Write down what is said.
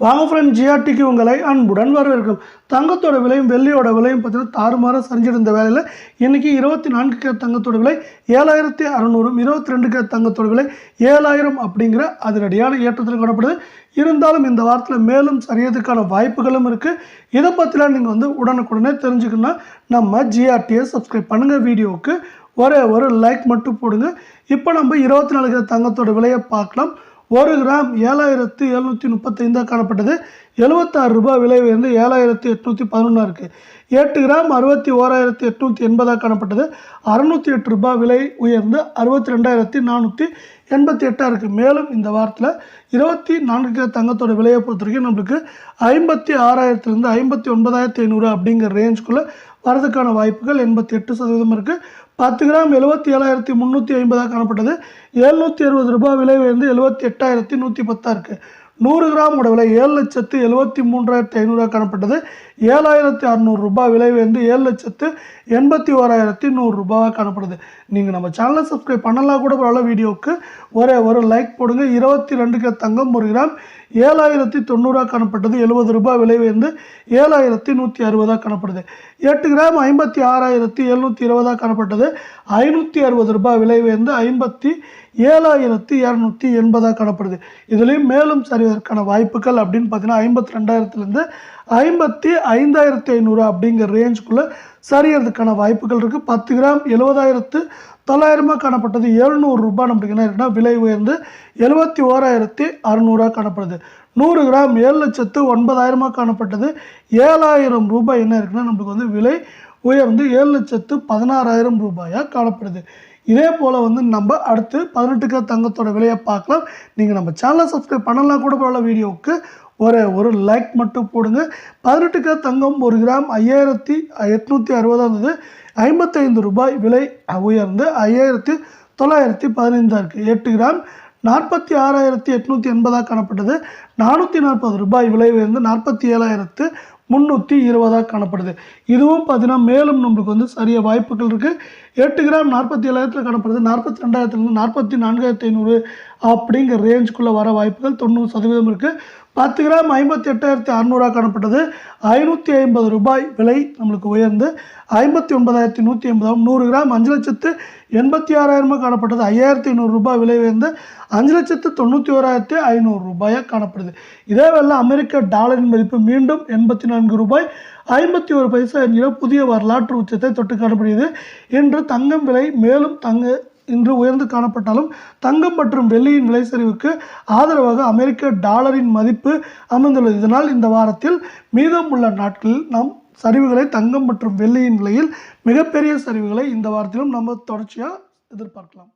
வாங்க ஃப்ரெண்ட் ஜிஆர்டிக்கு உங்களை அன்புடன் வரவேற்கும் தங்கத்தோட விலையும் வெள்ளியோட விலையும் பார்த்தீங்கன்னா தாறுமாறாக சரிஞ்சிருந்த வேலையில் இன்றைக்கி இருபத்தி நான்கு கே தங்கத்தோட விலை ஏழாயிரத்தி அறநூறும் இருபத்தி ரெண்டு கே தங்கத்தோட விலை ஏழாயிரம் அப்படிங்கிற அதிரடியான ஏற்றத்தில் காணப்படுது. இருந்தாலும் இந்த வாரத்தில் மேலும் சரியதுக்கான வாய்ப்புகளும் இருக்குது இதை பற்றிலாம் நீங்கள் வந்து உடனுக்குடனே தெரிஞ்சுக்கணும்னா நம்ம ஜிஆர்டியை சப்ஸ்கிரைப் பண்ணுங்கள் வீடியோவுக்கு ஒரே ஒரு லைக் மட்டும் போடுங்க. இப்போ நம்ம இருபத்தி நாலு கிராம் தங்கத்தோட விலையை பார்க்கலாம். ஒரு கிராம் ஏழாயிரத்து எழுநூற்றி முப்பத்தைந்தாக காணப்பட்டது. எழுபத்தாறு ரூபாய் விலை உயர்ந்து ஏழாயிரத்தி எட்நூற்றி பதினொன்றா இருக்குது எட்டு கிராம் அறுபத்தி ஓராயிரத்தி எட்நூற்றி எண்பதாக காணப்பட்டது. அறுநூற்றி எட்டு ரூபாய் விலை உயர்ந்து அறுபத்தி ரெண்டாயிரத்தி நானூற்றி எண்பத்தி எட்டாக இருக்குது மேலும் இந்த வாரத்தில் இருபத்தி நான்கு கிலோ தங்கத்தோட விலையை பொறுத்த வரைக்கும் நம்மளுக்கு ஐம்பத்தி ஆறாயிரத்துலேருந்து ஐம்பத்தி ஒன்பதாயிரத்தி ஐநூறு அப்படிங்கிற ரேஞ்சுக்குள்ளே வரதுக்கான வாய்ப்புகள் எண்பத்தி எட்டு சதவீதம் இருக்குது பத்து கிராம் எழுபத்தி ஏழாயிரத்தி முந்நூற்றி ஐம்பதாக காணப்பட்டது. எழுநூற்றி அறுபது ரூபாய் விலை உயர்ந்து எழுபத்தி எட்டாயிரத்தி நூற்றி பத்தாக இருக்குது நூறு கிராமோட விலை ஏழு லட்சத்து எழுபத்தி மூன்றாயிரத்தி ஐநூறுரூவா காணப்பட்டது. ஏழாயிரத்தி அறநூறு ரூபாய் விலை வந்து ஏழு லட்சத்து எண்பத்தி ஓராயிரத்தி நூறுரூபாவாக காணப்படுது. நீங்கள் நம்ம சேனலை சப்ஸ்கிரைப் பண்ணலாம் கூட பரவாயில்ல வீடியோவுக்கு ஒரே ஒரு லைக் போடுங்க. இருபத்தி ரெண்டு தங்கம் ஒரு கிராம். ஏழாயிரத்தி தொண்ணூறாக காணப்பட்டது. எழுபது ரூபாய் விலை வந்து ஏழாயிரத்தி நூற்றி அறுபதாக காணப்படுது. எட்டு கிராம் ஐம்பத்தி ஆறாயிரத்தி எழுநூற்றி இருபதாக காணப்பட்டது. ஐநூற்றி அறுபது ரூபாய் விலை வந்து ஐம்பத்தி ஏழாயிரத்தி இரநூத்தி எண்பதாக காணப்படுது. இதுலேயும் மேலும் சரி சரிவதற்கான வாய்ப்புகள் அப்படின்னு பார்த்தீங்கன்னா ஐம்பத்தி ரெண்டாயிரத்துலேருந்து ஐம்பத்தி ஐந்தாயிரத்தி ஐநூறு அப்படிங்கிற ரேஞ்சுக்குள்ளே சரியறதுக்கான வாய்ப்புகள் இருக்குது பத்து கிராம் எழுபதாயிரத்து தொள்ளாயிரமாக காணப்பட்டது. எழுநூறு ரூபாய் நம்மளுக்கு என்ன இருக்குன்னா விலை உயர்ந்து எழுபத்தி ஓராயிரத்தி அறுநூறுவா காணப்படுது. நூறு கிராம் ஏழு லட்சத்து ஒன்பதாயிரமாக காணப்பட்டது. ஏழாயிரம் ரூபாய் என்ன இருக்குன்னா நம்மளுக்கு வந்து விலை உயர்ந்து ஏழு லட்சத்து பதினாறாயிரம் ரூபாயாக காணப்படுது. இதே போல் வந்து நம்ம அடுத்து பதினெட்டுக்கு தங்கத்தோட விலையை பார்க்கலாம். நீங்கள் நம்ம சேனலை சப்ஸ்கிரைப் பண்ணலாம் கூட பரவாயில்ல வீடியோவுக்கு ஒரு ஒரு லைக் மட்டும் போடுங்க. பதினெட்டுக்கு தங்கம் ஒரு கிராம் ஐயாயிரத்தி எட்நூற்றி அறுபதாக இருந்தது ஐம்பத்தைந்து ரூபாய் விலை உயர்ந்து ஐயாயிரத்தி தொள்ளாயிரத்தி பதினைந்தாக இருக்குது எட்டு கிராம் நாற்பத்தி ஆறாயிரத்தி எட்நூற்றி எண்பதாக காணப்பட்டது. நானூற்றி நாற்பது ரூபாய் விலை உயர்ந்து நாற்பத்தி ஏழாயிரத்து முந்நூற்றி இருபதாக காணப்படுது. இதுவும் பார்த்தீங்கன்னா மேலும் நம்மளுக்கு வந்து சரிய வாய்ப்புகள் இருக்குது எட்டு கிராம் நாற்பத்தி ஏழாயிரத்தில் காணப்படுது. நாற்பத்தி ரெண்டாயிரத்துலேருந்து நாற்பத்தி நான்காயிரத்தி ஐநூறு அப்படிங்கிற ரேஞ்சுக்குள்ளே வர வாய்ப்புகள் தொண்ணூறு சதவீதம் இருக்குது பத்து கிராம் ஐம்பத்தி எட்டாயிரத்தி அறநூறாக காணப்பட்டது. ஐநூற்றி ஐம்பது ரூபாய் விலை நம்மளுக்கு உயர்ந்து ஐம்பத்தி ஒன்பதாயிரத்தி நூற்றி ஐம்பதாகும் நூறு கிராம் அஞ்சு லட்சத்து எண்பத்தி ஆறாயிரமாக காணப்பட்டது. ஐயாயிரத்தி ஐநூறு ரூபாய் விலை உயர்ந்து அஞ்சு லட்சத்து தொண்ணூற்றி ஓராயிரத்தி ஐநூறு ரூபாயாக காணப்படுது. இதே வேளை அமெரிக்க டாலரின் மதிப்பு மீண்டும் எண்பத்தி நாலு நான்கு ரூபாய் ஐம்பத்தி ஒரு பைசா என்கிற புதிய வரலாற்று உச்சத்தை தொட்டு காணப்படுகிறது. இன்று தங்கம் விலை மேலும் தங்க இன்று உயர்ந்து காணப்பட்டாலும் தங்கம் மற்றும் வெள்ளியின் விலை சரிவுக்கு ஆதரவாக அமெரிக்க டாலரின் மதிப்பு அமைந்துள்ளது இதனால் இந்த வாரத்தில் மீதம் உள்ள நாட்களில் நாம் சரிவுகளை தங்கம் மற்றும் வெள்ளியின் விலையில் மிகப்பெரிய சரிவுகளை இந்த வாரத்திலும் நம்ம தொடர்ச்சியாக எதிர்பார்க்கலாம்.